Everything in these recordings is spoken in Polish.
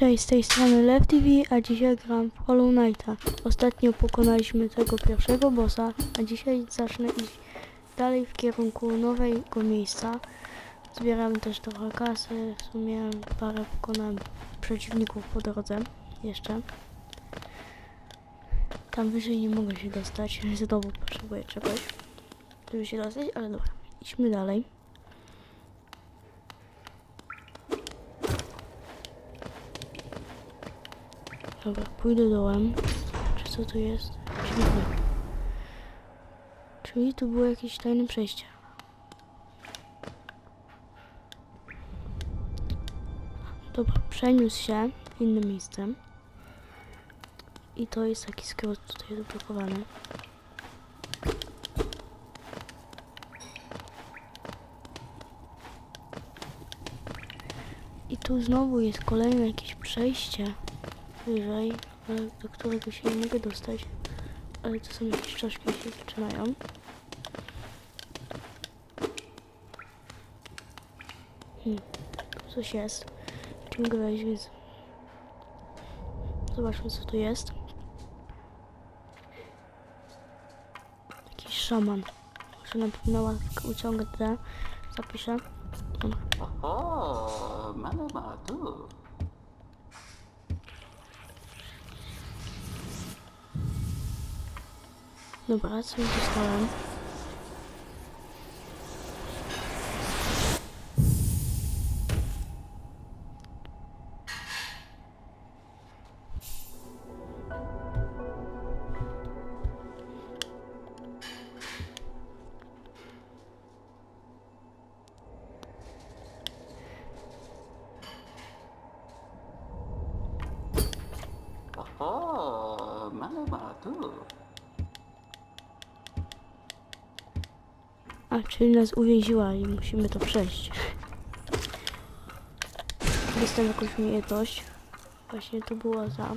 Cześć, z tej strony LevTV, a dzisiaj gram w Hollow Knighta. Ostatnio pokonaliśmy tego pierwszego bossa, a dzisiaj zacznę iść dalej w kierunku nowego miejsca. Zbieramy też trochę kasy, w sumie parę pokonałem przeciwników po drodze jeszcze. Tam wyżej nie mogę się dostać, znowu potrzebuję czegoś, żeby się dostać, ale dobra, idźmy dalej. Dobra, pójdę dołem. Czy co tu jest? Dźwignia. Czyli tu było jakieś tajne przejście. Dobra, przeniósł się w inne miejsce. I to jest taki skrót tutaj zablokowany. I tu znowu jest kolejne jakieś przejście wyżej, ale do którego się nie mogę dostać. Ale to są jakieś czaszki się zaczynają. Hmm, coś jest. Musimy go wejść, więc... Zobaczmy co tu jest. Jakiś szaman. Muszę na pewno uciągać te. Zapiszę. Dobra, co dostałem? Czyli nas uwięziła i musimy to przejść. Dostałem jakąś umiejętność. Właśnie to była za...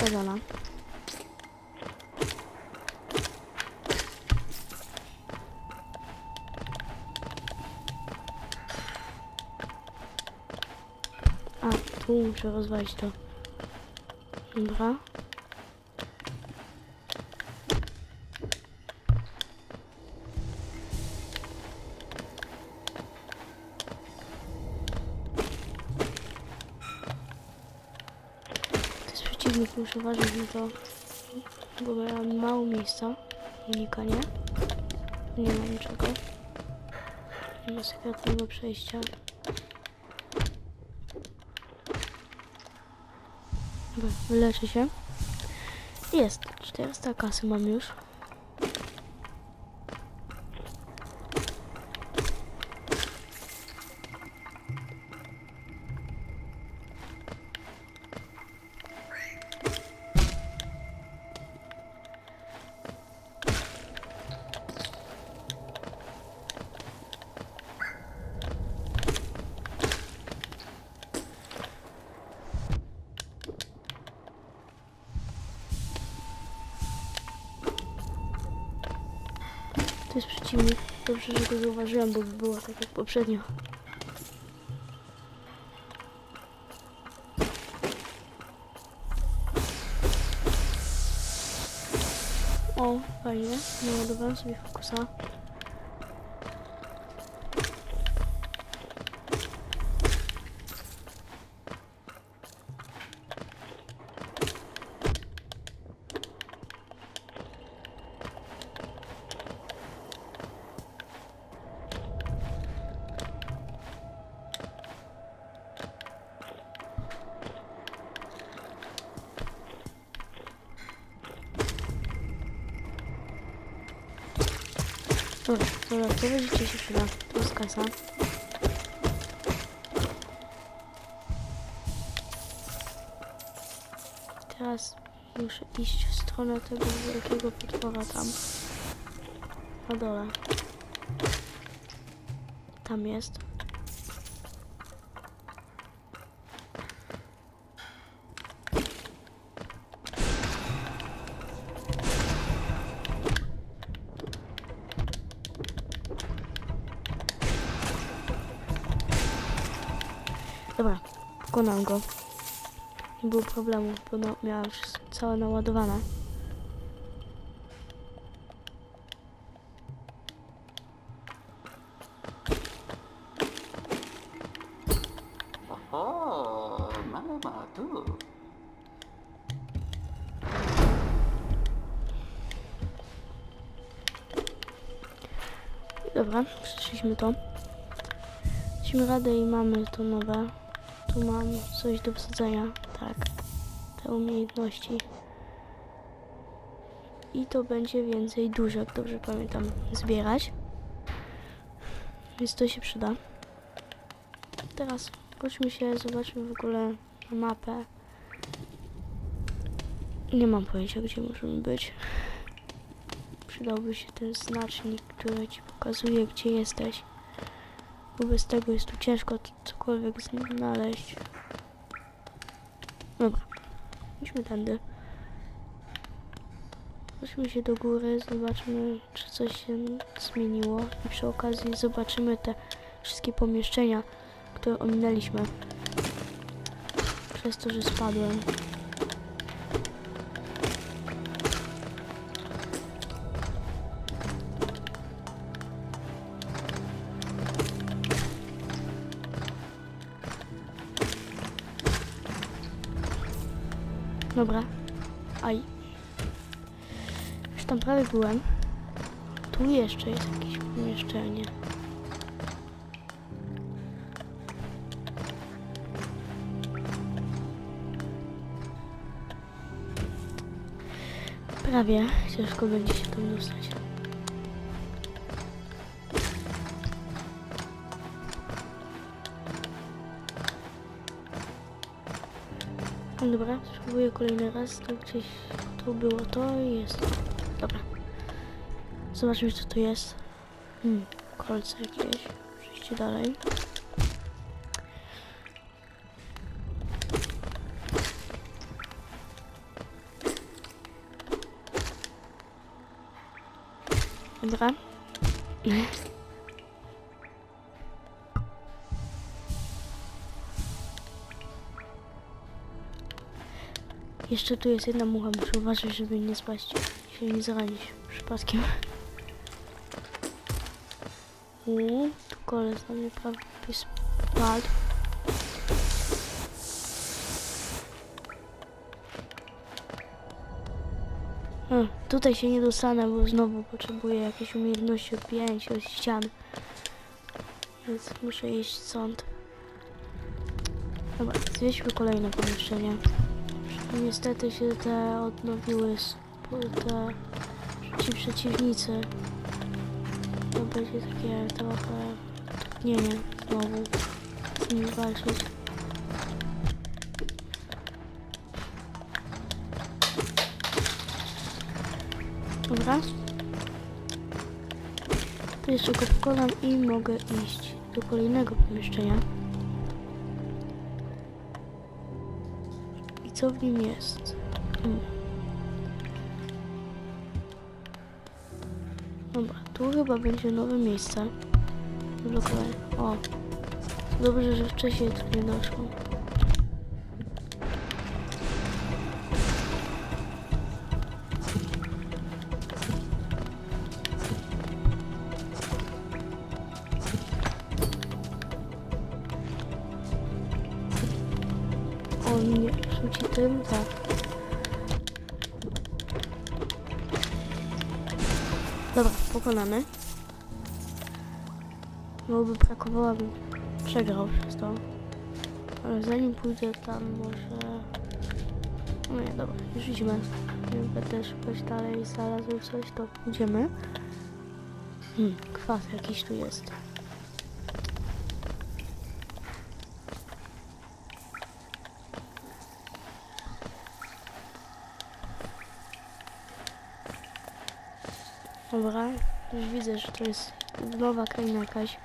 Kazana. A, tu muszę rozwalić to. Dobra. Muszę uważać na to, bo miałam mało miejsca. Unikanie. Nie ma niczego. Nie ma sekretnego przejścia. Dobra, wyleczę się. Jest. 400 kasy mam już. Jest przeciwnik. Dobrze, że go zauważyłem, bo by było tak jak poprzednio. O, fajnie. Naładowałem sobie fokusa. Dobra, to będziecie się przyda. To jest kasa. Teraz muszę iść w stronę tego wielkiego potwora tam. Na dole. Tam jest. Było problemu, bo no, miałam wszystko całe naładowane. Oho, mamy ma tu. Dobra, przeszliśmy to. Daliśmy radę i mamy to nowe. Tu mam coś do wsadzenia. Tak. Umiejętności. I to będzie więcej duszek, dobrze pamiętam, zbierać. Więc to się przyda. Teraz chodźmy się, zobaczmy w ogóle na mapę. Nie mam pojęcia, gdzie możemy być. Przydałby się ten znacznik, który ci pokazuje, gdzie jesteś. Bo bez tego jest tu ciężko cokolwiek znaleźć. Dobra, idźmy tędy. Chodźmy się do góry, zobaczmy, czy coś się zmieniło. I przy okazji zobaczymy te wszystkie pomieszczenia, które ominęliśmy. Przez to, że spadłem. Dobra. Aj. Już tam prawie byłem. Tu jeszcze jest jakieś pomieszczenie. Prawie. Ciężko będzie się tam dostać. Dobra, spróbuję kolejny raz. To gdzieś tu było to i jest. Dobra. Zobaczmy co tu jest. Hmm, kolce jakieś. Przejście dalej. Dobra. Jeszcze tu jest jedna mucha, muszę uważać, żeby nie spaść się nie zranić przypadkiem. Uuu, tu koleś na mnie prawie spadł. Tutaj się nie dostanę, bo znowu potrzebuję jakieś umiejętności odbijania od ścian. Więc muszę iść stąd. Dobra, zwiedźmy kolejne pomieszczenie. Niestety się te odnowiły te ci przeciwnicy. To będzie takie trochę trudnienie znowu z nimi walczyć. Dobra. Tu jeszcze go pokonam i mogę iść do kolejnego pomieszczenia. Co w nim jest? Hmm. Dobra, tu chyba będzie nowe miejsce. Blokowanie. O. Dobrze, że wcześniej tu nie doszło. Dobra, pokonany. Bo by brakowało, abym przegrał przez to. Ale zanim pójdę tam, może... No nie, dobra, już idźmy. Nie Będę szukać dalej, znalazłem coś, to pójdziemy. Hmm, kwas jakiś tu jest. Dobra, już widzę, że to jest nowa kraina jakaś.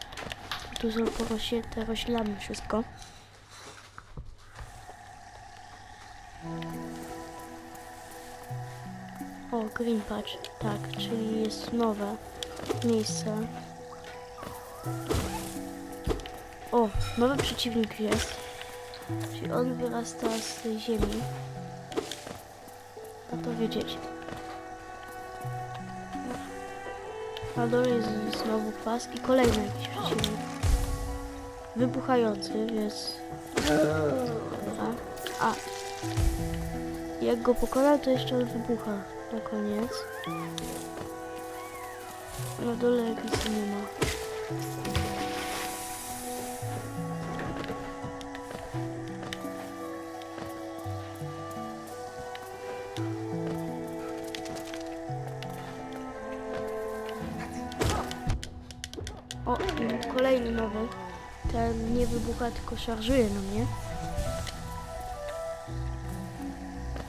Tu są porośnie te rośliny wszystko. O, Green Patch, tak, czyli jest nowe miejsce. O, nowy przeciwnik jest. Czyli on wyrasta z tej ziemi. A to wiedzieć. Na dole jest znowu pas i kolejny jakiś przeciwnik. Wybuchający, więc... A. Jak go pokona, to jeszcze on wybucha na koniec. Na dole jak nic nie ma. Nie wybucha, tylko szarżuje na mnie.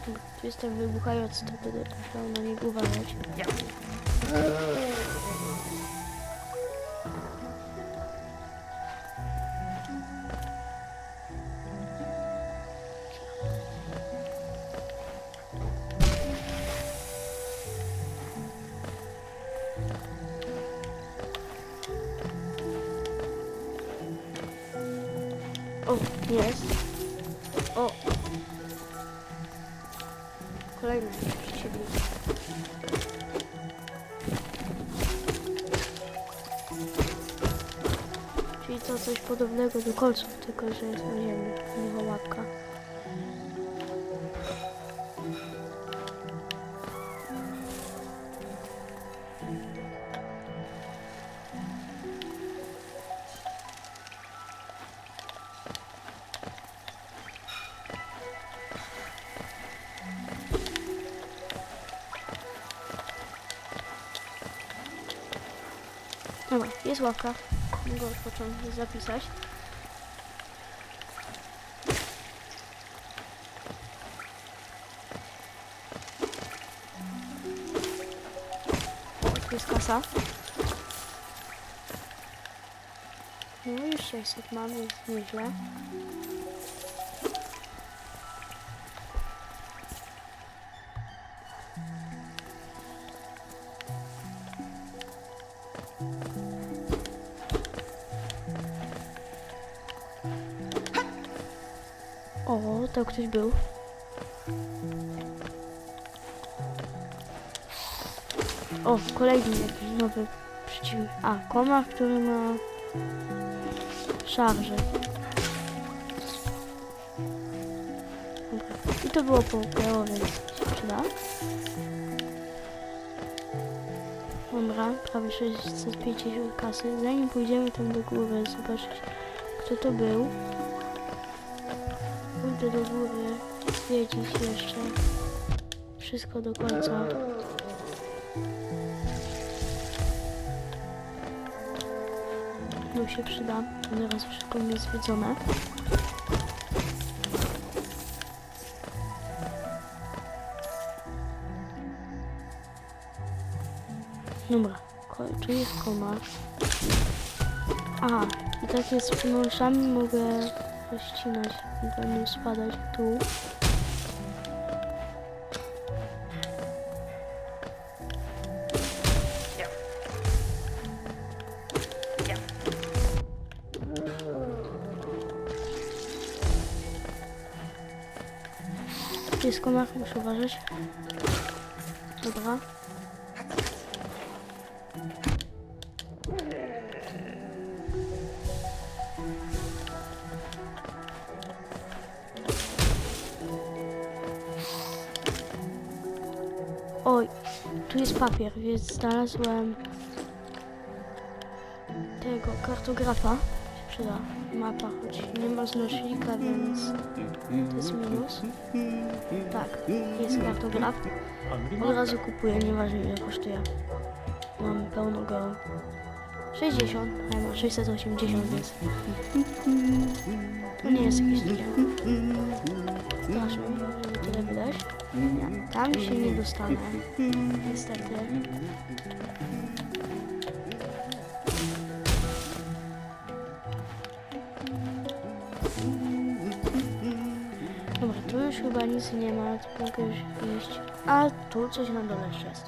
Tu jestem wybuchający, to będę musiał na niego uważać. O, jest. O. Kolejny przeciwnik. Czyli to coś podobnego do kolców, tylko że jest na ziemi. Nowa łapka. Jest łapka. Mogę od początku zapisać. O, tu jest kasa. No już 600 mam, więc nieźle. Ktoś był. O, kolejny jakiś nowy przeciwnik. A, komar, który ma szarże. I to było połkowo, więc się przyda. Dobra, prawie 650 kasy. Zanim pójdziemy tam do góry, zobaczyć kto to był. Pójdę do góry, zwiedzić jeszcze wszystko do końca. No się przyda, teraz wszystko jest zwiedzone. Dobra, tu jest komar. Aha, i tak jest z przyłączami mogę rozcinać i do niej spadać w dół. Tu jest komar, muszę uważać. Dobra. Jest papier, więc znalazłem tego kartografa. Przyda. Mapa, choć nie ma znośnika, więc to jest minus. Tak, jest kartograf. Od razu kupuję, nieważne ile kosztuje. Mam pełno go. 60, a ja mam 680, więc to nie jest jakieś duże. Zobaczmy, tyle wydać. Nie, tam się nie dostanę. Niestety. Dobra, tu już chyba nic nie ma, to mogę już iść. A tu coś na dole jeszcze jest.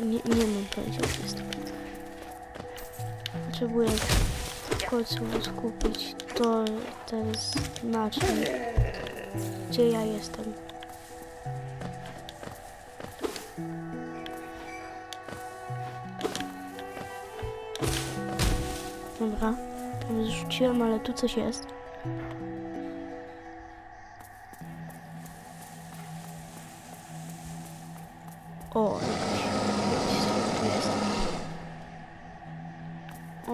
Nie, nie mam pojęcia, co jest. Potrzebuję w końcu skupić to ten znacznik, gdzie ja jestem. Dobra, tam zrzuciłem, ale tu coś jest. O, jakiś, jakiś sklep tu jest.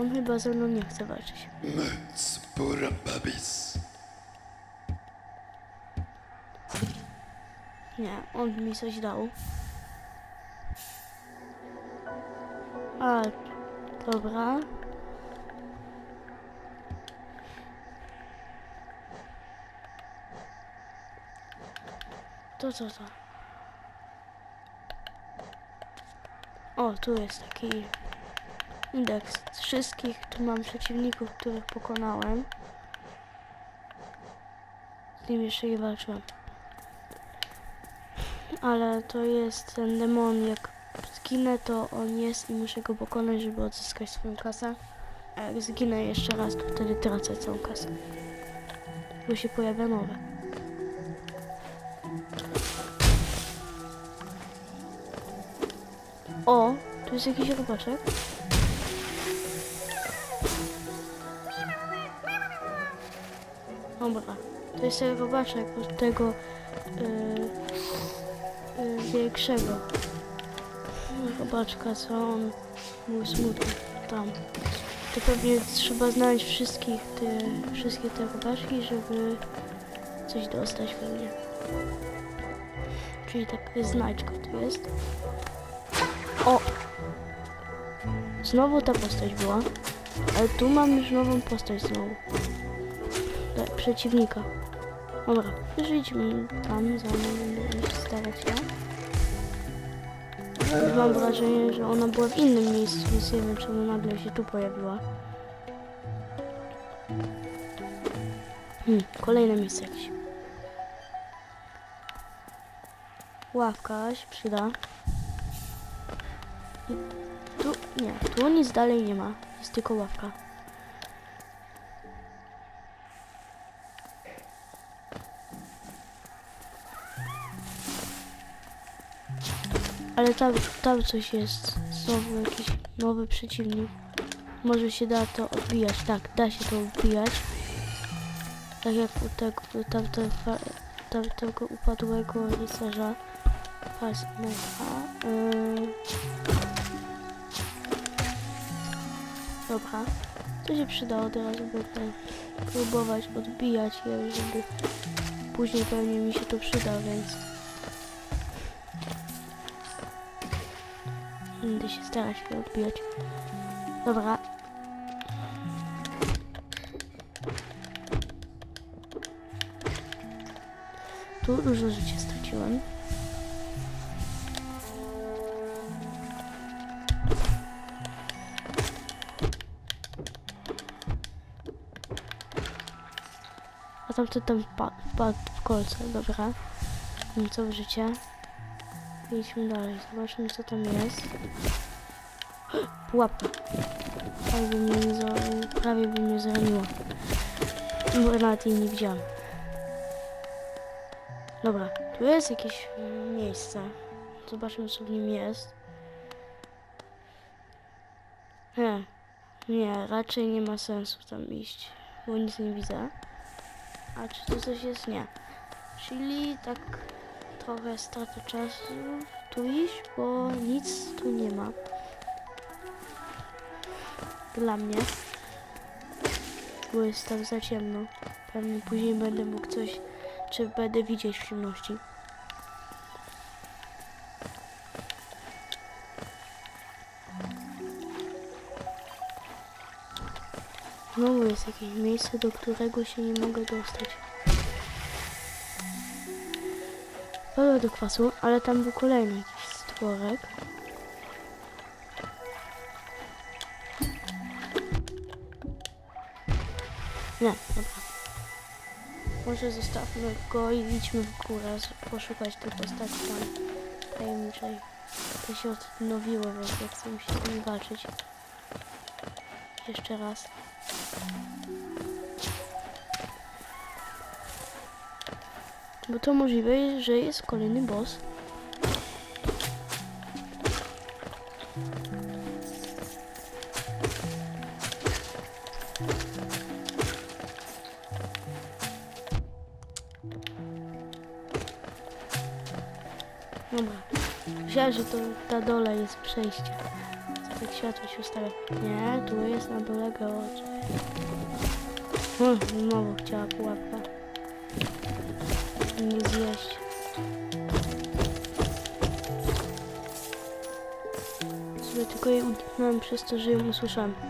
On chyba ze mną nie chce walczyć. Spura babis. Nie, on mi coś dał. A, dobra. To co to? O, tu jest taki indeks wszystkich. Tu mam przeciwników, których pokonałem. Z nim jeszcze nie walczyłem. Ale to jest ten demon, jak zginę, to on jest i muszę go pokonać, żeby odzyskać swoją kasę. A jak zginę jeszcze raz, to wtedy tracę całą kasę. Bo się pojawia nowe. O, tu jest jakiś robaczek. Dobra, to jest ten robaczek od tego yy, yy, większego robaczka, co on był smutny tam. To pewnie trzeba znaleźć wszystkich te, wszystkie te robaczki, żeby coś dostać pewnie. Czyli taka znajdźka tu jest. O! Znowu ta postać była. Ale tu mam już nową postać znowu. Przeciwnika. Dobra, już idźmy tam, za mną będę starać ja. Mam wrażenie, że ona była w innym miejscu, więc nie wiem czemu nagle się tu pojawiła. Hmm, kolejne miejsce jakieś. Ławka się przyda. I tu, nie, tu nic dalej nie ma. Jest tylko ławka. Ale tam, tam coś jest. Znowu jakiś nowy przeciwnik. Może się da to odbijać. Tak, da się to odbijać. Tak jak u tego, tamte, tamtego upadłego rycerza. Fasmeta. Yy. Dobra. To się przydało teraz, będę próbować odbijać je, żeby później pewnie mi się to przyda, więc Będę się starać je odbijać. Dobra. Tu dużo życia straciłem. A tam wpa- wpadł w kolce, dobra. Mam całe życie. Idźmy dalej, zobaczmy co tam jest. Pułapka. Prawie by mnie, za, prawie by mnie zraniła. Bo nawet jej nie widziałam. Dobra, tu jest jakieś mm, miejsce. Zobaczmy co w nim jest. Nie, nie, raczej nie ma sensu tam iść, bo nic nie widzę. A czy tu coś jest? Nie. Czyli tak trochę strata czasu tu iść, bo nic tu nie ma. Dla mnie. Bo jest tak za ciemno. Pewnie później będę mógł coś, czy będę widzieć w ciemności. Znowu jest jakieś miejsce, do którego się nie mogę dostać. Pełno do kwasu, ale tam był kolejny jakiś stworek. Nie, dobra. Może zostawmy go i idźmy w górę, poszukać tej postaci tam tajemniczej. To się odnowiło, więc ja chcę się z nim walczyć. jeszcze raz. Bo to możliwe, że jest kolejny boss. Dobra. Myślałem, że to na dole jest przejście. Tak światło się ustawia. Nie, tu jest na dole geometr. O, znowu chciała pułapka. Nie zjeść. Sobie tylko jej uniknąłem przez to, że ją usłyszałem.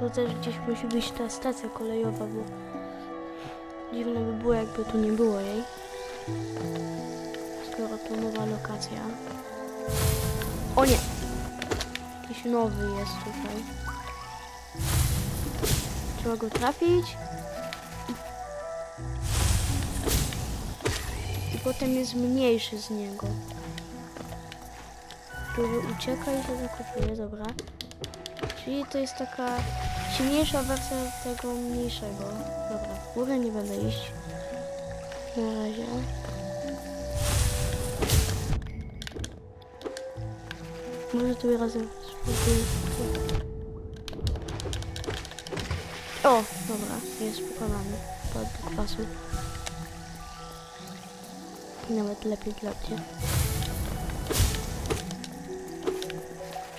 To też gdzieś musi być ta stacja kolejowa, bo dziwne by było, jakby tu nie było jej. Skoro to nowa lokacja. O nie! Jakiś nowy jest tutaj. Trzeba go trafić. Potem jest mniejszy z niego. Który ucieka i się zakopuje, dobra. Czyli to jest taka silniejsza wersja tego mniejszego. Dobra, w górę nie będę iść. Na razie. Może tu razem. O, dobra, jest pokonany. Padł kwasu. Nawet lepiej dla mnie.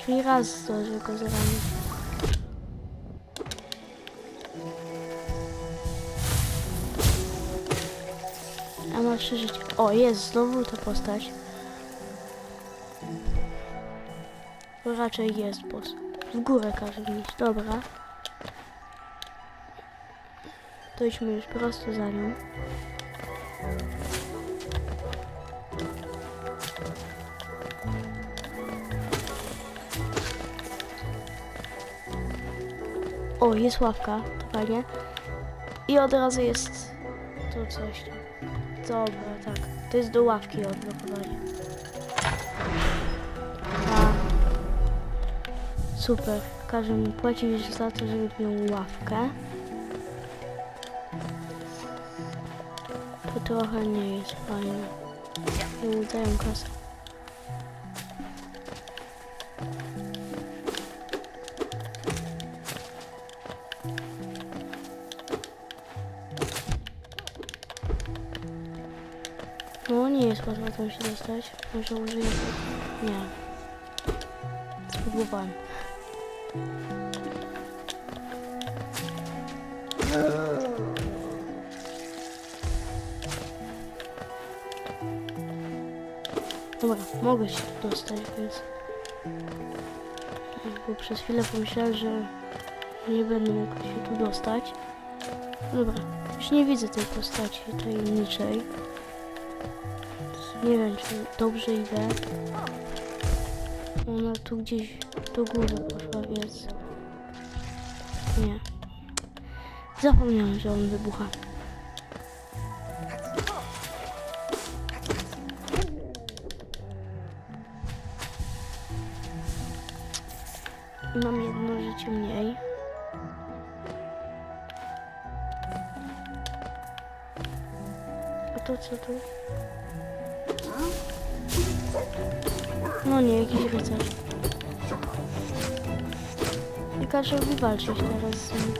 Czyli raz zdążę go zranić. A ma życie. O, jest znowu ta postać. To raczej jest boss. W górę każe iść. Dobra. To idźmy już prosto za nią. O, jest ławka, to fajnie. I od razu jest to coś. Dobra, tak. To jest do ławki odblokowanie. Super. Każe mi płacić za to, żeby miał ławkę. To trochę nie jest fajne. Nie udają kasę. Się dostać. Może użyję... Nie. Spróbowałem. Dobra, mogę się dostać, więc... Bo przez chwilę pomyślałem, że nie będę mógł się tu dostać. Dobra, już nie widzę tej postaci tajemniczej. Nie wiem, czy dobrze idę. Ona tu gdzieś do góry poszła, więc... Nie. Zapomniałem, że on wybucha. Mam jedno życie mniej. A to co tu? Rycerz. I każe mi walczyć teraz z nim.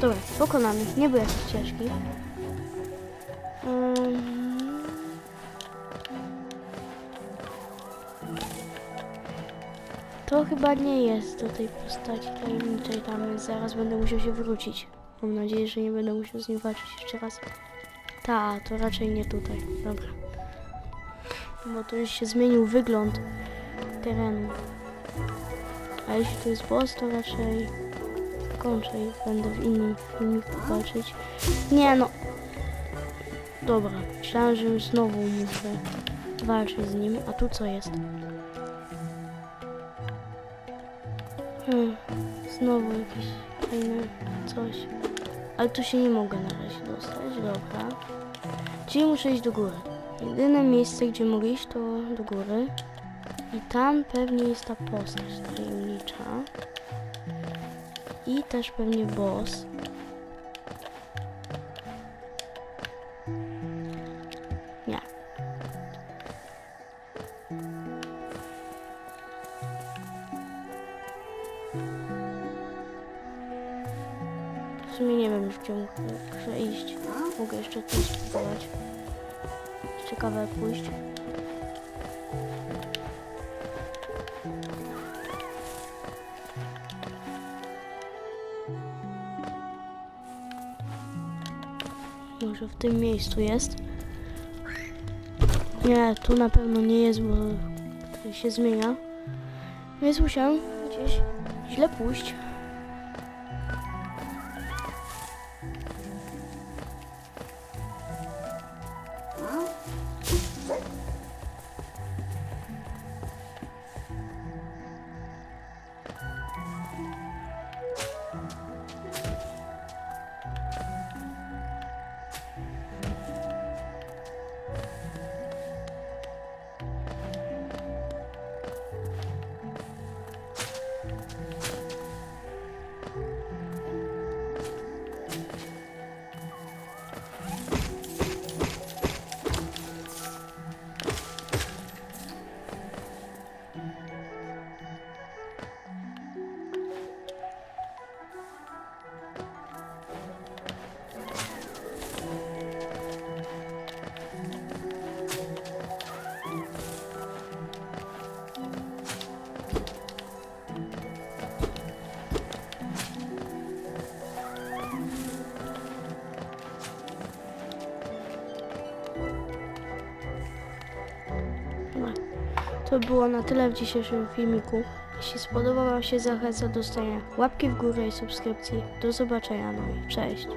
Dobra, pokonany. Nie był jakiś ciężki. To chyba nie jest do tej postaci tajemniczej tam, więc zaraz będę musiał się wrócić. Mam nadzieję, że nie będę musiał z nim walczyć jeszcze raz. Ta, to raczej nie tutaj. Dobra. Bo to już się zmienił wygląd terenu. A jeśli to jest boss, to raczej kończę i będę w innym filmiku walczyć. Nie no. Dobra, myślałem, że już znowu muszę walczyć z nim. A tu co jest? Hmm, znowu jakieś fajne coś. Ale tu się nie mogę na razie dostać, dobra. Czyli muszę iść do góry. Jedyne miejsce, gdzie mogę iść, to do góry. I tam pewnie jest ta postać tajemnicza. I też pewnie boss. Ciekawe pójść. Może w tym miejscu jest? Nie, tu na pewno nie jest, bo się zmienia. Więc musiałem gdzieś źle pójść. To było na tyle w dzisiejszym filmiku. Jeśli spodobał Wam się, zachęcam do dostania łapki w górę i subskrypcji. Do zobaczenia, no i cześć.